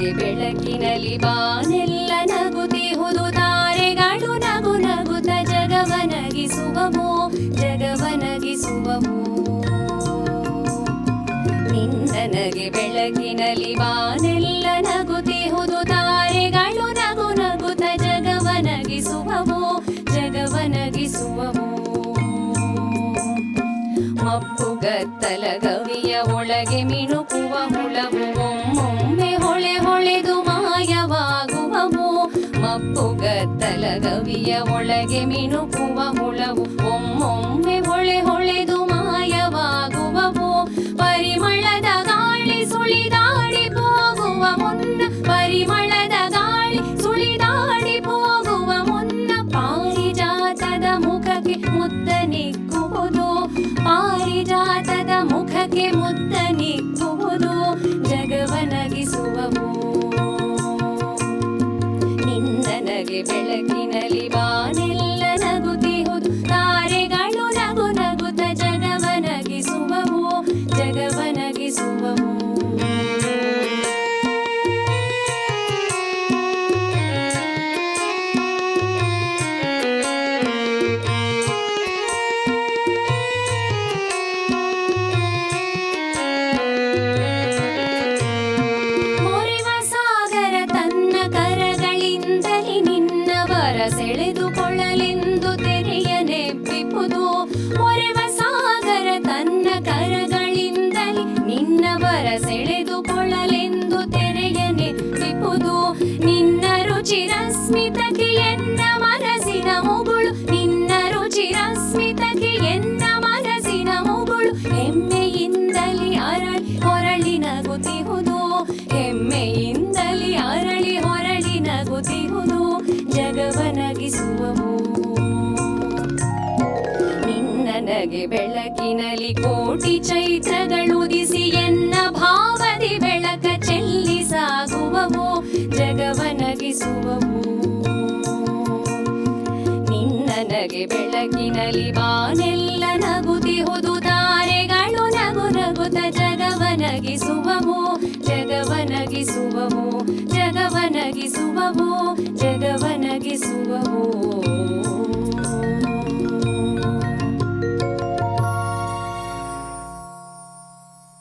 ನನಗೆ ಬೆಳಕಿನಲ್ಲಿ ಬಾನೆಲ್ಲ ನಗುತ್ತಿಹುದು ತಾರೆಗಳು ನಗು ನಗುತ್ತ ಜಗವನಗಿಸುವವು ಜಗವನಗಿಸುವವು ನಿನ್ನನಗೆ ಬೆಳಕಿನಲ್ಲಿ ಬಾನೆಲ್ಲ ನಗುತ್ತಿಹುದು ತಾರೆಗಳು ನಗು ನಗುತ್ತ ಜಗವನಗಿಸುವವು ಜಗವನಗಿಸುವವು ಮಪ್ಪುಗತ್ತಲ ಗವಿಯ ಒಳಗೆ ಮಿಣುಕುವ ಹುಳವು ಮಪ್ಪುಗತ್ತಲ ಗವಿಯ ಒಳಗೆ ಮಿಣುಕುವ ಹುಳವು ಒಮ್ಮೊಮ್ಮೆ ಹೊಳೆ ಹೊಳೆದು ಮಾಯವಾಗುವವು ಪರಿಮಳದ ಗಾಳಿ ಸುಳಿದಾಡಿ ಹೋಗುವ ಮುನ್ನ ಪರಿಮಳದ ಗಾಳಿ ಸುಳಿದಾಡಿ ಹೋಗುವ ಮುನ್ನ ಪಾರಿಜಾತದ ಮುಖಕ್ಕೆ ಮುದ್ದ ಮೊರೆವ ಸಾಗರ ತನ್ನ ಕರಗಳಿಂದಲೇ ನಿನ್ನವರ ಸೆಳೆದುಕೊಳ್ಳಲೆಂದು ತೆರೆಯನೆ ನೆಪ್ಪಿಪುದು ನಿನ್ನ ರುಚಿ ಸ್ಮಿತಕ್ಕೆ ಎನ್ನ ಮನಸ್ಸಿನ ಮುಗುಳು. ನಿನ್ನ ರುಚಿ ಸ್ಮಿತಕ್ಕೆ ಎನ್ನ ಮನಸ್ಸಿನ ಮುಗುಳು. ಹೆಮ್ಮೆಯಿಂದಲೇ ಅರಳಿ ಹೊರಳಿ ನಗುತ್ತಿಹುದು ಹೆಮ್ಮೆಯಿಂದಲೇ ಅರಳಿ ಹೊರಳಿ ನಗುತ್ತಿಹುದು ಜಗವನಗಿಸುವವು ನಿನ್ನನಗೆ ಬೆಳಕಿನಲ್ಲಿ ಕೋಟಿ ಚೈತ್ರಗಳುದಿಸಿ ಎನ್ನ ಭಾವದಿ ಬೆಳಕ ಚೆಲ್ಲಿ ಸಾಗುವವು, ಜಗವನಗಿಸುವವು. ನಿನ್ನನಗೆ ಬೆಳಕಿನಲ್ಲಿ ಬಾನೆಲ್ಲ ನಗುತ್ತಿಹುದು ತಾರೆಗಳು ನಗು ನಗುತ್ತ ಜಗವನಗಿಸುವವು ಜಗವನಗಿಸುವವು ಜಗವನಗಿಸುವವು ಜಗವನಗಿಸುವವು.